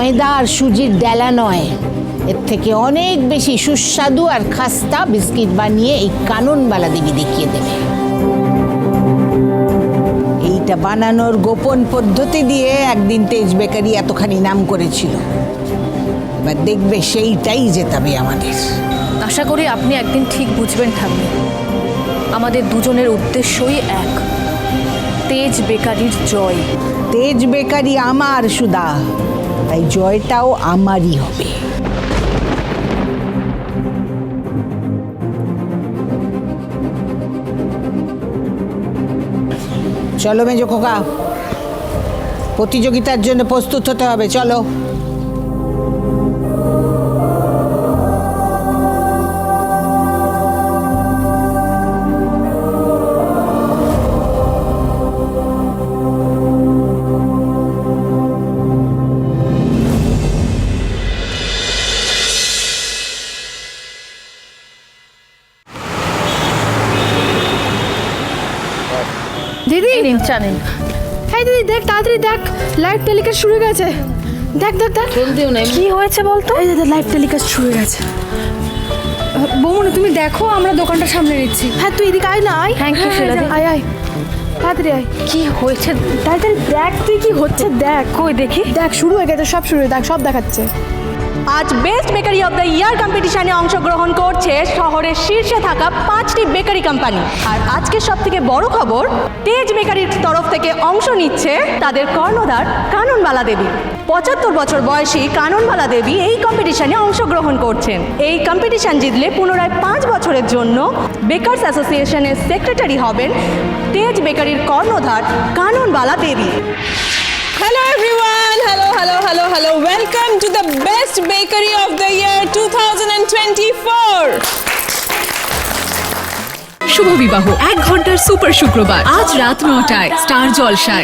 ময়দা আর সুজির ডেলা নয়। এর থেকে অনেক বেশি সুস্বাদু আর খাস্তা বিস্কিট বানিয়ে এই কাননবালা দেবী দেখিয়ে দেবে। এইটা বানানোর গোপন পদ্ধতি দিয়ে একদিন তেজ বেকারি এতখানি নাম করেছিল। এবার দেখবে সেইটাই জেতাবে আমাদের। আশা করি আপনি একদিন ঠিক বুঝবেন ঠাম্মি। আমাদের দুজনের উদ্দেশ্যই এক। তেজ বেকারির জয়। তেজ বেকারি আমার সুদা। তাই জয়টাও আমারই হবে। চলো মেজো খোকা প্রতিযোগিতার জন্য প্রস্তুত হতে হবে চলো। দিদি? নিন চা নিন। হ্যাঁ দিদি দেখ তাড়াতাড়ি দেখ লাইভ টেলিকাস্ট শুরু হয়ে গেছে। দেখ দেখ দেখ। কি হয়েছে বলতো? এই দাদা লাইভ টেলিকাস্ট শুরু হয়ে গেছে। বৌমনি তুমি দেখো আমরা দোকানটা সামনে নিচ্ছি। হ্যাঁ তুই এদিকে আয় না আয়। Thank you, হ্যাঁ, শিলা আয় আয়। তাড়াতাড়ি আয়। কি হয়েছে? তাড়াতাড়ি দেখ তুই কি হচ্ছে দেখ। কই দেখি? দেখ শুরু হয়ে গেছে সব শুরু হয়ে দেখ সব দেখাচ্ছে। আজ best bakery of the year কম্পিটিশনে অংশগ্রহণ করছে শহরের শীর্ষে থাকা পাঁচটি বেকারি কোম্পানি আর আজকের সব থেকে বড় খবর তেজ বেকারির তরফ থেকে অংশ নিচ্ছে তাদের কর্ণধার কাননবালা দেবী পঁচাত্তর বছর বয়সী কাননবালা দেবী এই কম্পিটিশনে অংশগ্রহণ করছেন এই কম্পিটিশন জিতলে পুনরায় পাঁচ বছরের জন্য বেকার্স অ্যাসোসিয়েশনের সেক্রেটারি হবেন তেজ বেকারির কর্ণধার কাননবালা দেবী everyone. Hello, hello, hello, hello. Welcome to the best bakery of the year 2024. শুভ বিবাহ, এক ঘণ্টার সুপার শুক্রবার আজ রাত নটায় স্টার জলসায়